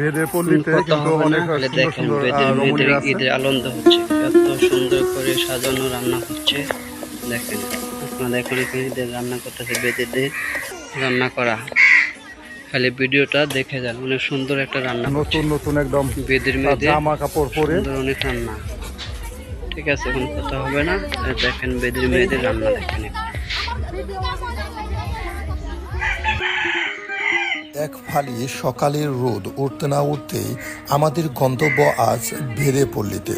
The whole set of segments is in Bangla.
বেদে পল্লীতে কিন্তু অনেক সুন্দর সুন্দর রমণীরা আছে ঈদের আনন্দ হচ্ছে এত সুন্দর করে সাজানো রান্না হচ্ছে। দেখেন আপনারা দেখেন এখানে ঈদের রান্না করতেছে বেদেদের রান্না করা। খালি ভিডিওটা দেখে যান অনেক সুন্দর একটা রান্না নতুন নতুন একদম বেদের মেয়েদের জামা কাপড় পরে। অনেক রান্না। ঠিক আছে এখন কথা হবে না। দেখেন বেদের মেয়েদের রান্না দেখেন। এক ফালি সকালের রোদ উঠতে না উঠতেই আমাদের গন্তব্য আজ ভেদে পল্লীতে।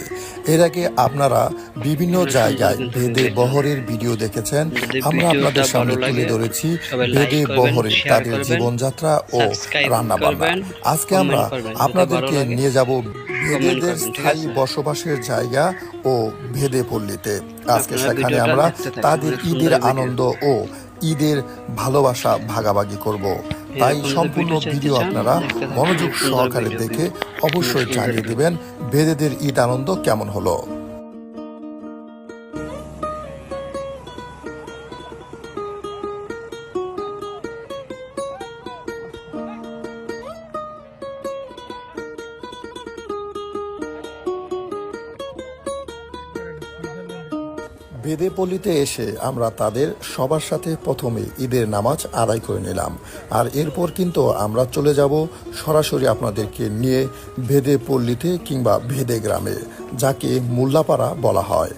এর আগে আপনারা বিভিন্ন জায়গায় ভেদে বহরের ভিডিও দেখেছেন। আমরা আপনাদের সামনে তুলে ধরেছি ভেদে করবেন, বহরে তাদের জীবনযাত্রা ও subscribe রান্না বান্না। আজকে আমরা আপনাদেরকে নিয়ে যাব ভেদেদের স্থায়ী বসবাসের জায়গা ও ভেদে পল্লীতে। আজকে সেখানে আমরা তাদের ঈদের আনন্দ ও ঈদের ভালোবাসা ভাগাভাগি করব। তাই সম্পূর্ণ ভিডিও আপনারা মনোযোগ সহকারে দেখে অবশ্যই জানিয়ে দেবেন দিবেন বেদেদের ঈদ আনন্দ কেমন হলো। বেদেপল্লিতে এসে আমরা তাদের সবার সাথে প্রথমে ঈদের নামাজ আদায় করে নিলাম। আর এরপর কিন্তু আমরা চলে যাব সরাসরি আপনাদেরকে নিয়ে ভেদে পল্লীতে কিংবা ভেদে গ্রামে যাকে মোল্লাপাড়া বলা হয়।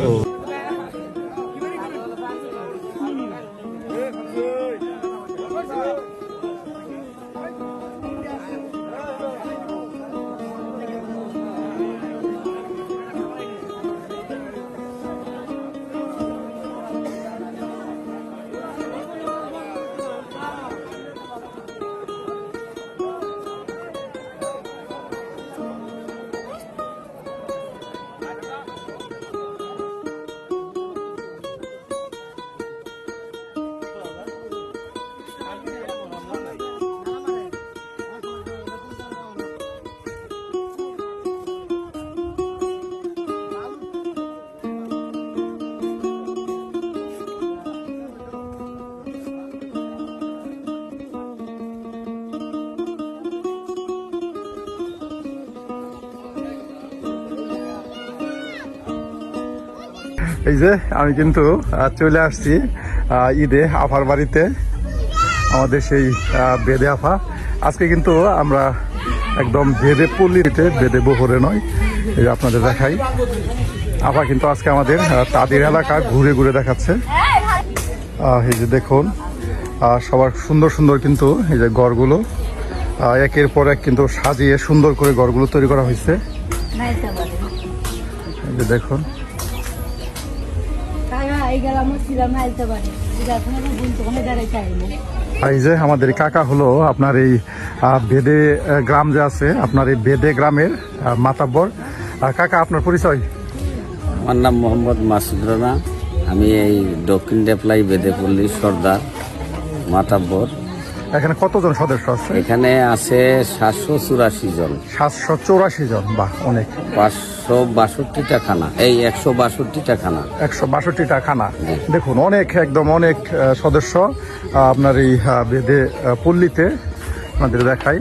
Oh. এই যে আমি কিন্তু চলে আসছি ঈদে আফার বাড়িতে আমাদের সেই বেদে আফা। আজকে কিন্তু আমরা একদম বেদে পল্লীতে বেদে বহরে নয় এই যে আপনাদের দেখাই। আফা কিন্তু আজকে আমাদের তাদের এলাকা ঘুরে ঘুরে দেখাচ্ছে। এই যে দেখুন সবার সুন্দর সুন্দর কিন্তু এই যে ঘরগুলো একের পর এক কিন্তু সাজিয়ে সুন্দর করে ঘরগুলো তৈরি করা হয়েছে। এই যে দেখুন এই যে আমাদের কাকা হলো আপনার এই বেদে গ্রাম যে আছে আপনার এই বেদে গ্রামের মাতাব্বর। কাকা আপনার পরিচয়? আমার নাম মোহাম্মদ মাসুদ রানা। আমি এই দক্ষিণ ডেপলাই বেদেপল্লী সর্দার মাতাব্বর। এখানে কতজন সদস্য আছে? এখানে আছে সাতশো চুরাশি জন। সাতশো চৌরাশি জন বা অনেক। পাঁচশো বাষট্টিটা খানা এই একশো বাষট্টিটা খানা একশো বাষট্টিটা খানা দেখুন অনেক একদম অনেক সদস্য আপনার এই বেদে পল্লীতে আপনাদের দেখাই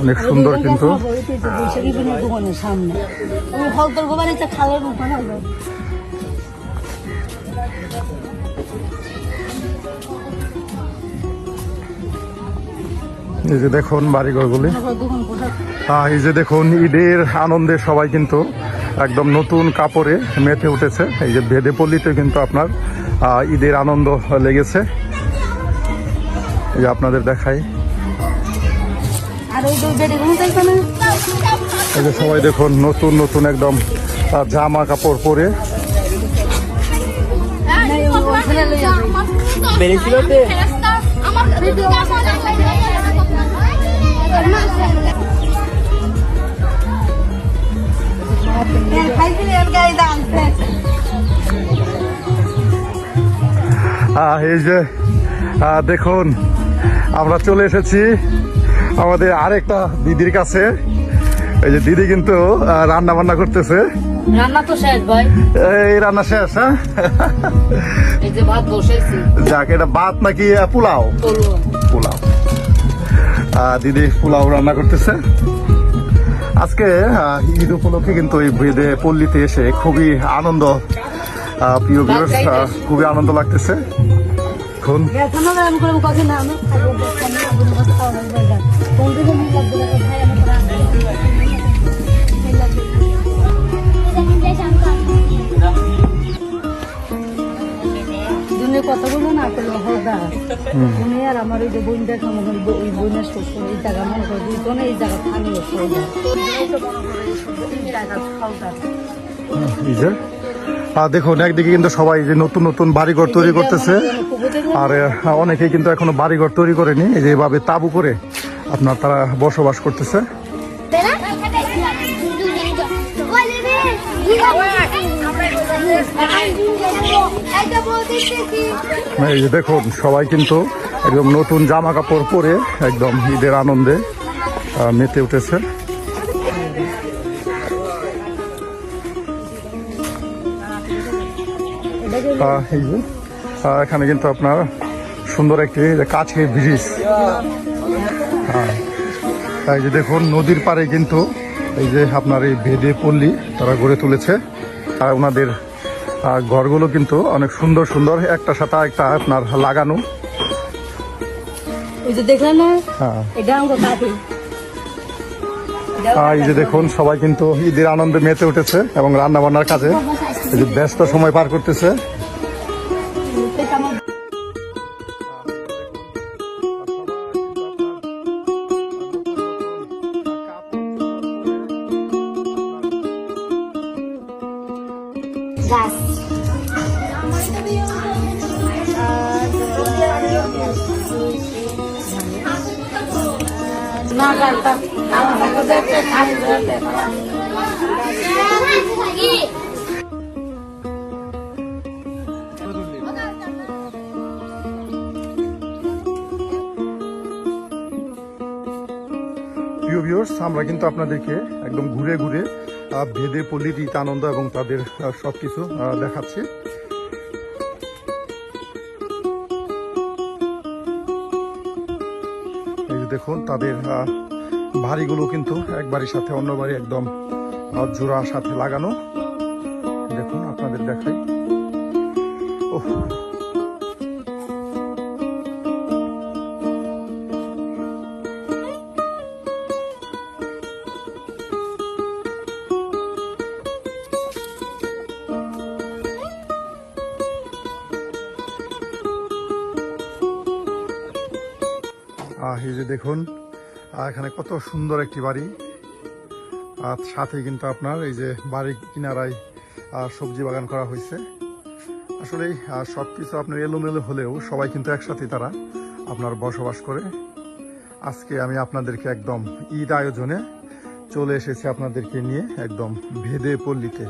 অনেক সুন্দর কিন্তু এই যে দেখুন বাড়িঘরগুলি। আহ, এই যে দেখুন ঈদের আনন্দে সবাই কিন্তু একদম নতুন কাপড়ে মেতে উঠেছে। এই যে বেদে পল্লীতে কিন্তু আপনার ঈদের আনন্দ লেগেছে। এই যে আপনাদের দেখাই। এই যে সবাই দেখুন নতুন নতুন একদম জামা কাপড় পরে। এই যে দেখুন আমরা চলে এসেছি আমাদের আরেকটা দিদির কাছে। এই যে দিদি কিন্তু রান্না বান্না করতেছে। রান্না তো শেষ ভাই। এই রান্না শেষ হ্যাঁ? এই যে ভাত বসেছি। যাক এটা ভাত নাকি পোলাও? পোলাও। দিদি পোলাও রান্না করতেছে। আজকে ঈদ উপলক্ষে কিন্তু এই বেদে পল্লীতে এসে খুবই আনন্দ প্রিয় আহ, খুবই আনন্দ লাগতেছে। এখন এখন আমি করে কখন না করল উনি আর আমার ওই যে বোনটা মনে করি ওই বোনের শ্বশুর এই জায়গা মনে করে দুজনে এই জায়গা এই জায়গা দেখুন একদিকে কিন্তু সবাই যে নতুন নতুন বাড়িঘর তৈরি করতেছে। আর আহ, অনেকেই কিন্তু এখনও বাড়িঘর তৈরি করেনি। এই যে এভাবে তাবু করে আপনার তারা বসবাস করতেছে। এই যে দেখুন সবাই কিন্তু একদম নতুন জামা কাপড় পরে একদম ঈদের আনন্দে মেতে উঠেছে। এই যে এখানে কিন্তু আপনার সুন্দর একটি যে কাছের ব্রিজ। হ্যাঁ এই যে দেখুন নদীর পাড়ে কিন্তু এই যে আপনার এই বেদে পল্লী তারা গড়ে তুলেছে। আর ওনাদের ঘরগুলো কিন্তু অনেক সুন্দর সুন্দর একটা সাথে একটা আপনার লাগানো। ওই যে হ্যাঁ। এই যে দেখুন সবাই কিন্তু ঈদের আনন্দে মেতে উঠেছে এবং রান্না বান্নার কাজে এই যে ব্যস্ত সময় পার করতেছে। প্রিয় ভিউয়ার্স আমরা কিন্তু আপনাদেরকে একদম ঘুরে ঘুরে ভেদে পল্লীর আনন্দ এবং তাদের সবকিছু দেখাচ্ছি। দেখুন, তাদের ভারীগুলো কিন্তু এক বাড়ির সাথে অন্য বাড়ি একদম জোড়া সাথে লাগানো। দেখুন, আপনাদের দেখাই। ওহ দেখুন। এখানে কত সুন্দর একটি বাড়ি। আর সাথে কিন্তু আপনার এই যে বাড়ির কিনারায় সবজি বাগান করা হয়েছে। আসলে সব কিছু আপনার এলোমেলো হলেও সবাই কিন্তু একসাথে তারা আপনার বসবাস করে। আজকে আমি আপনাদেরকে একদম ঈদ আয়োজনে চলে এসেছি আপনাদেরকে নিয়ে একদম ভেদে পল্লীতে।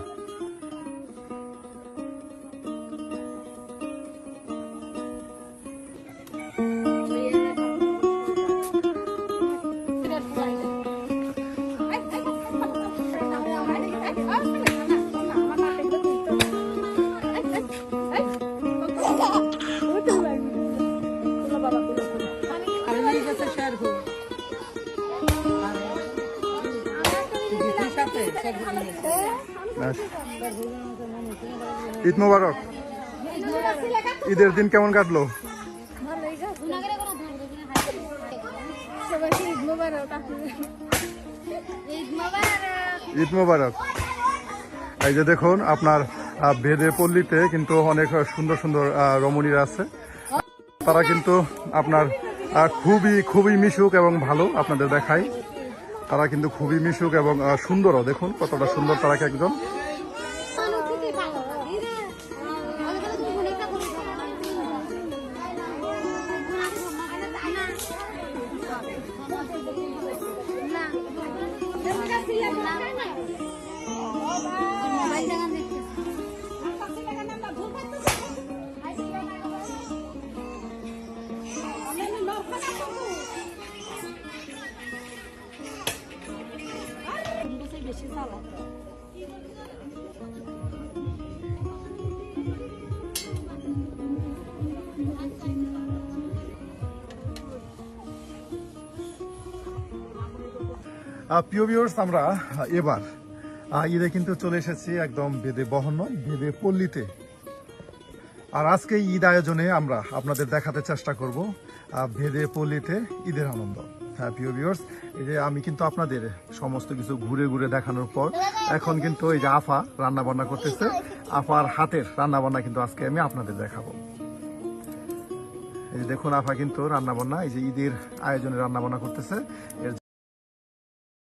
ঈদ মোবারক। ঈদের দিন কেমন কাটলো? ঈদ মোবারক। এই যে দেখুন, আপনার বেদে পল্লীতে কিন্তু অনেক সুন্দর সুন্দর রমণীরা আছে। তারা কিন্তু আপনার খুবই খুবই মিশুক এবং ভালো আপনাদের দেখাই তারা কিন্তু খুবই মিশুক এবং সুন্দরও। দেখুন কতটা সুন্দর তারা এক একজন। বেশি প্রিয় ভিউয়ার্স আমরা এবার ঈদে কিন্তু চলে এসেছি একদম বেদে বহন নয় বেদে পল্লীতে। আর আজকে ঈদ আয়োজনে আমরা আপনাদের দেখাতে চেষ্টা করব ভেদে পল্লীতে ঈদের আনন্দ। হ্যাঁ প্রিয় ভিউয়ার্স এই যে আমি কিন্তু আপনাদের সমস্ত কিছু ঘুরে ঘুরে দেখানোর পর, এখন কিন্তু এই যে আফা রান্না বান্না করতেছে। আফার হাতের রান্না বান্না কিন্তু আজকে আমি আপনাদের দেখাবো। এই যে দেখুন, আফা কিন্তু রান্নাবান্না, এই যে ঈদের আয়োজনে রান্নাবান্না করতেছে। এর